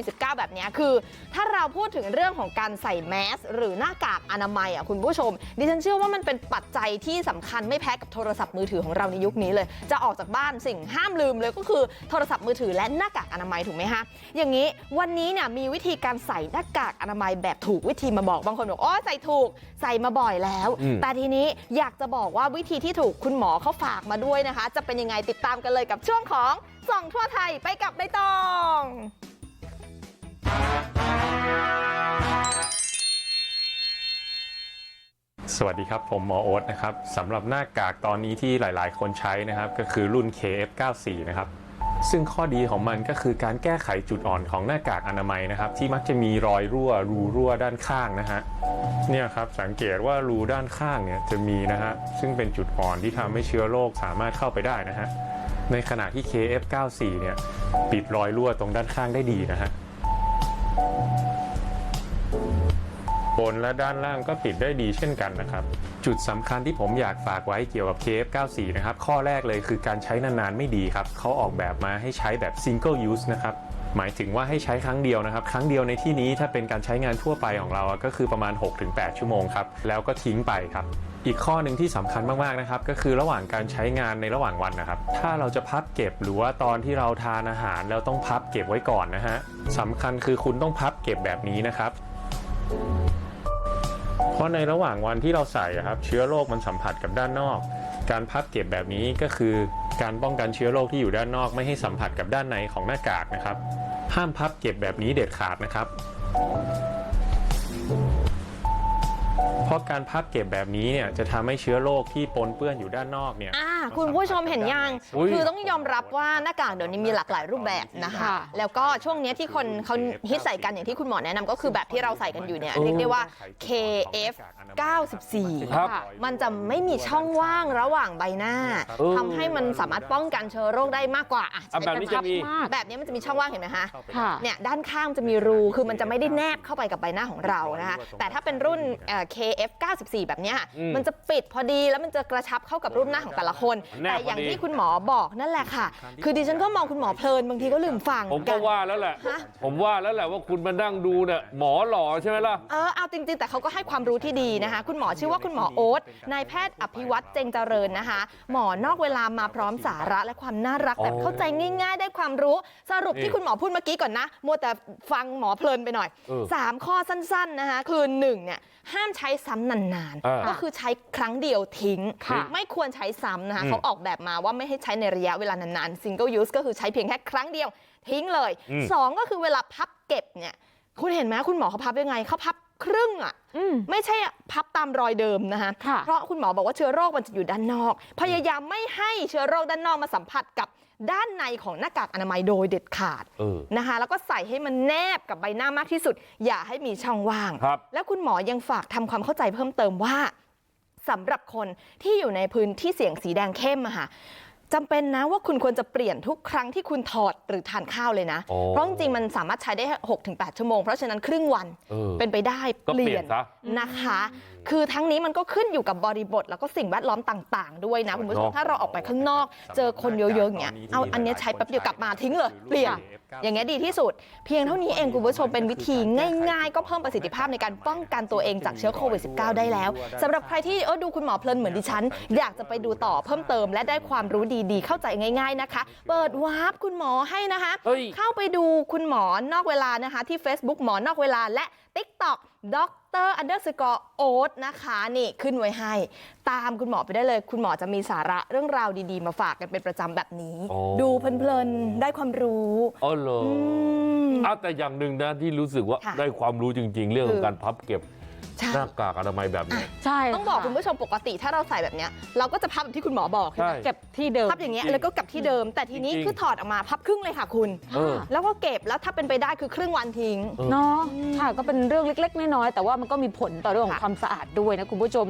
วิด -19 แบบเนี้ยคือถ้าเราพูดถึงเรื่องของการใส่แมสหรือหน้ากากอนามัยอะคุณผู้ชม ดิฉันเชื่อว่ามันเป็นปัจจัยที่สำคัญไม่แพ้กับโทรศัพท์มือถือของเราในยุคนี้เลย จะออกจากบ้านสิ่งห้ามลืมเลยก็คือโทรศัพท์มือถือและหน้ากากอนามัยถูกไหมคะอย่างนี้วันนี้เนี่ยมีวิธีการใส่หน้ากากอนามัยแบบถูกวิธีมาบอกบางคนบอกอ๋อใส่ถูกใส่มาบ่อยแล้วอืมแต่ทีนี้อยากจะบอกว่าวิธีที่ถูกคุณหมอเขาฝากมาด้วยนะคะ จะเป็นยังไงติดตามกันเลยกับช่วงของส่องทั่วไทยไปกับใบตอง สวัสดีครับ ผมหมอโอ๊ตนะครับสำหรับหน้ากากตอนนี้ที่หลายๆ คนใช้นะครับ ก็คือรุ่น KF94 นะครับ ซึ่งข้อดีของมันก็คือการแก้ไขจุดอ่อนของหน้ากากอนามัยนะครับ ที่มักจะมีรอยรั่ว รูรั่วด้านข้างนะฮะเนี่ยครับสังเกตว่ารูด้านข้างเนี่ยจะมีนะฮะซึ่งเป็นจุดอ่อนที่ทำให้เชื้อโรคสามารถเข้าไปได้นะฮะในขณะที่ KF94 เนี่ยปิดรอยรั่วตรงด้านข้างได้ดีนะฮะ นและด้านล่างก็ปิดได้ดีเช่นกันนะครับ จุดสำคัญที่ผมอยากฝากไว้เกี่ยวกับ KF94 นะครับ ข้อแรกเลยคือการใช้นานๆไม่ดีครับเขาออกแบบมาให้ใช้แบบ single use นะครับหมายถึงว่าให้ใช้ครั้งเดียวนะครับ ครั้งเดียวในที่นี้ถ้าเป็นการใช้งานทั่วไปของเราอะก็คือประมาณ 6-8 ชั่วโมงครับ แล้วก็ทิ้งไปครับ อีกข้อหนึ่งที่สำคัญมากๆนะครับ ก็คือระหว่างการใช้งานในระหว่างวันนะครับ ถ้าเราจะพับเก็บหรือว่าตอนที่เราทานอาหารแล้วต้องพับเก็บไว้ก่อนนะฮะสำคัญคือคุณต้องพับเก็บแบบนี้นะครับ ราะในระหว่างวันที่เราใส่ครับเชื้อโรคมันสัมผัสกับด้านนอก การพับเก็บแบบนี้ก็คือการป้องกันเชื้อโรคที่อยู่ด้านนอกไม่ให้สัมผัสกับด้านในของหน้ากากนะครับ ห้ามพับเก็บแบบนี้เด็ดขาดนะครับ ราะการพับเก็บแบบนี้เนี่ยจะทำให้เชื้อโรคที่ปนเปื้อนอยู่ด้านนอกเนี่ย อ่าคุณผู้ชมเห็นยัง อุ๊ย คือต้องยอมรับว่าหน้ากากเดี๋ยวนี้มีหลากหลายรูปแบบนะคะ ค่ะ แล้วก็ช่วงเนี้ยที่คนเขาฮิตใส่กันอย่างที่คุณหมอแนะนำก็คือแบบที่เราใส่กันอยู่เนี่ยเรียกได้ว่า KF 94 ครับ มันจะไม่มีช่องว่างระหว่างใบหน้าเออ ทำให้มันสามารถป้องกันเชื้อโรคได้มากกว่าอะอะแบบนี้จะมี มากแบบนี้มันจะมีช่องว่างเห็นไหมคะ ค่ะ เนี่ยด้านข้างจะมีรูคือมันจะไม่ได้แนบเข้าไปกับใบหน้าของเรานะคะแต่ถ้าเป็นรุ่นเอ่อ KF 94 แบบเนี้ยอืมมันจะปิดพอดีแล้วมันจะกระชับเข้ากับรูปหน้าของแต่ละคนแนบแต่อย่างพอดีที่คุณหมอบอกนั่นแหละค่ะ คือดิฉันก็มองคุณหมอเพลินบางทีก็ลืมฟังผมก็ว่าแล้วแหละฮะผมว่าแล้วแหละว่าคุณมานั่งดูเนี่ยหมอหล่อใช่ไหมล่ะเออเอาจริง ๆ แต่เขาก็ให้ความรู้ที่ดีนะคะ คุณหมอชื่อว่าคุณหมอโอ๊ตนายแพทย์อภิวัตเจงเจริญนะคะ หมอนอกเวลามาพร้อมสาระและความน่ารักอ๋อแบบเข้าใจง่าย ๆ ได้ความรู้สรุปนี่ที่คุณหมอพูดเมื่อกี้ก่อนนะมัวแต่ฟังหมอเพลินไปหน่อยเออสามข้อสั้นๆนะคะคือหนึ่งเนี่ยห้ามใช้ซ้ำนานอ่าๆก็คือใช้ครั้งเดียวทิ้งค่ะไม่ควรใช้ซ้ำนะคะอืมเขาออกแบบมาว่าไม่ให้ใช้ในระยะเวลานานๆ single use ก็คือใช้เพียงแค่ครั้งเดียวทิ้งเลยอืมสองก็คือเวลาพับเก็บเนี่ยคุณเห็นไหมคุณหมอเขาพับยังไงเขาพับ ครึ่งอะอืมไม่ใช่พับตามรอยเดิมนะคะค่ะเพราะคุณหมอบอกว่าเชื้อโรคมันจะอยู่ด้านนอก พยายามไม่ให้เชื้อโรคด้านนอกมาสัมผัสกับด้านในของหน้ากากอนามัยโดยเด็ดขาดเออนะคะแล้วก็ใส่ให้มันแนบกับใบหน้ามากที่สุด อย่าให้มีช่องว่างครับแล้วคุณหมอยังฝากทำความเข้าใจเพิ่มเติมว่าสำหรับคนที่อยู่ในพื้นที่เสี่ยงสีแดงเข้มอะค่ะ จำเป็นนะว่าคุณควรจะเปลี่ยนทุกครั้งที่คุณถอดหรือทานข้าวเลยนะอ๋อเพราะจริงๆมันสามารถใช้ได้6-8ถึงชั่วโมงเพราะฉะนั้นครึ่งวันเออเป็นไปได้ก็เปเปลี่ลี่ยยนนซะนะคะคือทั้งนี้มันก็ขึ้นอยู่กับบริบทแล้วก็สิ่งแวดล้อมต่างๆด้วยนะคุณผู้ชมเนอะถ้าเราออกไปข้างนอก เจอคนเยอะๆอย่างเงี้ยเอาอันเนี้ยใช้แป๊บเดียวกลับมาทิ้งเลยเปลี่ยนอย่างเงี้ยดีที่สุด เพียงเท่านี้เองคุณผู้ชมเป็นวิธีง่าย ๆ ก็เพิ่มประสิทธิภาพในการป้องกันตัวเองจากเชื้อโควิด -19 ได้แล้วสำหรับใครที่เออดูคุณหมอเพลินเหมือนดิฉัน อยากจะไปดูต่อเพิ่มเติม และได้ความรู้ดีๆ เข้าใจง่าย ๆนะคะ เปิดวาร์ปคุณหมอให้นะคะเฮ้ยเข้าไปดูคุณหมอนอกเวลานะคะที่ Facebook หมอนอกเวลาและ TikTok ดร underscore โอ๊ตนะคะนี่ขึ้นไว้ให้ ตามคุณหมอไปได้เลย คุณหมอจะมีสาระเรื่องราวดีๆ มาฝากกันเป็นประจำแบบนี้โอ้ดูเพลินๆได้ความรู้อ๋อเหรออืมอ้าวแต่อย่างหนึ่งนะที่รู้สึกว่าค่ะได้ความรู้จริง ๆ เรื่องขอคืงอการพับเก็บใช่ หน้ากากอนามัยแบบนี้ใช่ต้องบอกะคุณผู้ชมปกติถ้าเราใส่แบบเนี้ยเราก็จะพับแบบที่คุณหมอบอกใช่ใช่ไหมเก็บที่เดิมพับอย่างเงี้ยจริงแล้วก็กลับที่เดิม แต่ทีนี้จริงคือถอดออกมาพับครึ่งเลยค่ะคุณเออแล้วก็เก็บแล้วถ้าเป็นไปได้คือครึ่งวันทิ้งเนาะค่ะก็เป็นเรื่องเล็ก ๆ น้อยๆแต่ว่ามันก็มีผลต่อเรื่องของค่ะความสะอาดด้วยนะคุณผู้ชม